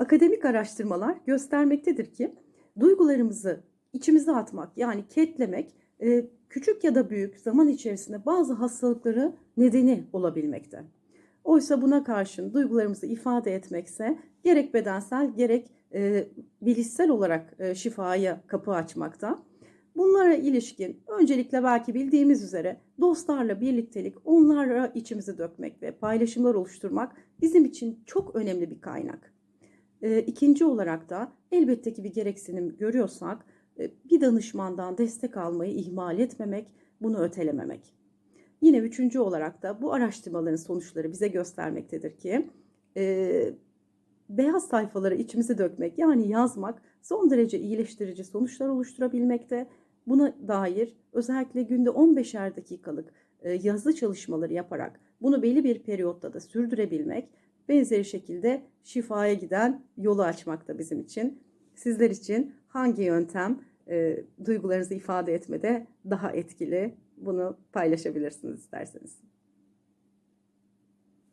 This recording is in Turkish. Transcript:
Akademik araştırmalar göstermektedir ki duygularımızı içimize atmak yani ketlemek e, küçük ya da büyük zaman içerisinde bazı hastalıkları nedeni olabilmekte. Oysa buna karşın duygularımızı ifade etmekse gerek bedensel gerek e, bilişsel olarak e, şifaya kapı açmakta. Bunlara ilişkin öncelikle belki bildiğimiz üzere dostlarla birliktelik, onlarla içimizi dökmek ve paylaşımlar oluşturmak bizim için çok önemli bir kaynak. E, ikinci olarak da elbette ki bir gereksinim görüyorsak e, bir danışmandan destek almayı ihmal etmemek, bunu ötelememek. Yine üçüncü olarak da bu araştırmaların sonuçları bize göstermektedir ki e, beyaz sayfaları içimize dökmek yani yazmak son derece iyileştirici sonuçlar oluşturabilmekte. Buna dair özellikle günde 15'er dakikalık e, yazı çalışmaları yaparak bunu belli bir periyotta da sürdürebilmek benzeri şekilde şifaya giden yolu açmakta bizim için. Sizler için hangi yöntem e, duygularınızı ifade etmede daha etkili bunu paylaşabilirsiniz isterseniz.